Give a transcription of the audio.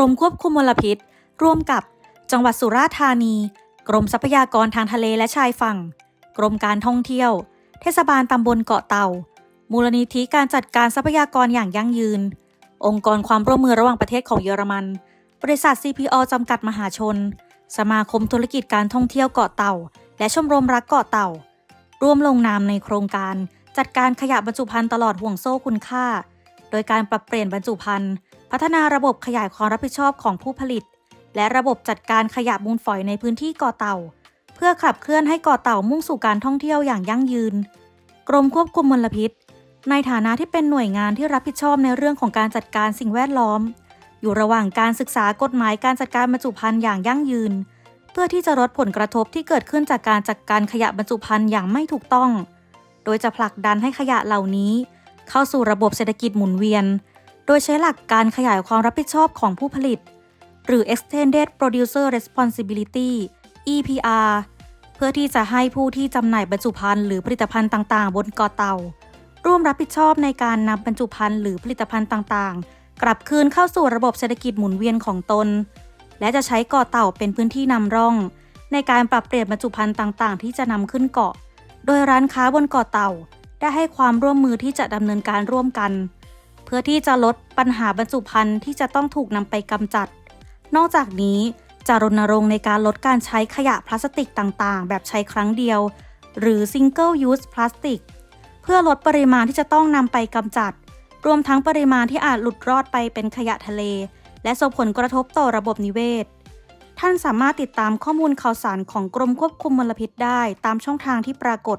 รมควบคุมมลพิษ ร่วมกับจังหวัดสุราษฎร์ธานี กรมทรัพยากรทางทะเลและชายฝั่ง กรมการท่องเที่ยว เทศบาลตำบลเกาะเต่า มูลนิธิการจัดการทรัพยากรอย่างยั่งยืน องค์กรความร่วมมือระหว่างประเทศของเยอรมัน บริษัท CPO จำกัดมหาชน สมาคมธุรกิจการท่องเที่ยวเกาะเต่า และชมรมรักเกาะเต่า ร่วมลงนามในโครงการ จัดการขยะบรรจุภัณฑ์ตลอดห่วงโซ่คุณค่า โดยการปรับเปลี่ยนบรรจุภัณฑ์ พัฒนาระบบขยายความรับผิดชอบของผู้ผลิต และระบบจัดการขยะมูลฝอยในพื้นที่เกาะเต่า เพื่อขับเคลื่อนให้เกาะเต่ามุ่งสู่การท่องเที่ยวอย่างยั่งยืน กรมควบคุมมลพิษ ในฐานะที่เป็นหน่วยงานที่รับผิดชอบในเรื่องของการจัดการสิ่งแวดล้อม อยู่ระหว่างการศึกษากฎหมายการจัดการบรรจุภัณฑ์อย่างยั่งยืน เพื่อที่จะลดผลกระทบที่เกิดขึ้นจากการจัดการขยะบรรจุภัณฑ์อย่างไม่ถูกต้อง โดยจะผลักดันให้ขยะเหล่านี้ เข้าสู่ระบบเศรษฐกิจหมุนเวียน ดยใช้หลักการขยายความรับผิดชอบของผู้ผลิต หรือ Extended Producer Responsibility EPR เพื่อที่จะให้ผู้ที่จำหน่ายบรรจุภัณฑ์หรือผลิตภัณฑ์ต่าง ๆ บนเกาะเต่าร่วมรับผิดชอบในการนำบรรจุภัณฑ์หรือผลิตภัณฑ์ต่าง ๆ กลับคืนเข้าสู่ระบบเศรษฐกิจหมุนเวียนของตน และจะใช้เกาะเต่าเป็นพื้นที่นำร่อง ในการปรับเปลี่ยนบรรจุภัณฑ์ต่าง ๆ ที่จะนำขึ้นเกาะ โดยร้านค้าบนเกาะเต่า ได้ให้ความร่วมมือที่จะดำเนินการร่วมกัน พื่อที่จะลดปัญหาบรรจุภัณฑ์ที่จะต้องถูกนำไปกำจัด นอกจากนี้จะรณรงค์ในการลดการใช้ขยะพลาสติกต่างๆ แบบใช้ครั้งเดียว หรือ single use plastic เพื่อลดปริมาณที่จะต้องนำไปกำจัด รวมทั้งปริมาณที่อาจหลุดรอดไปเป็นขยะทะเล และส่งผลกระทบต่อระบบนิเวศ ท่านสามารถติดตามข้อมูลข่าวสารของกรมควบคุมมลพิษได้ตามช่องทางที่ปรากฏ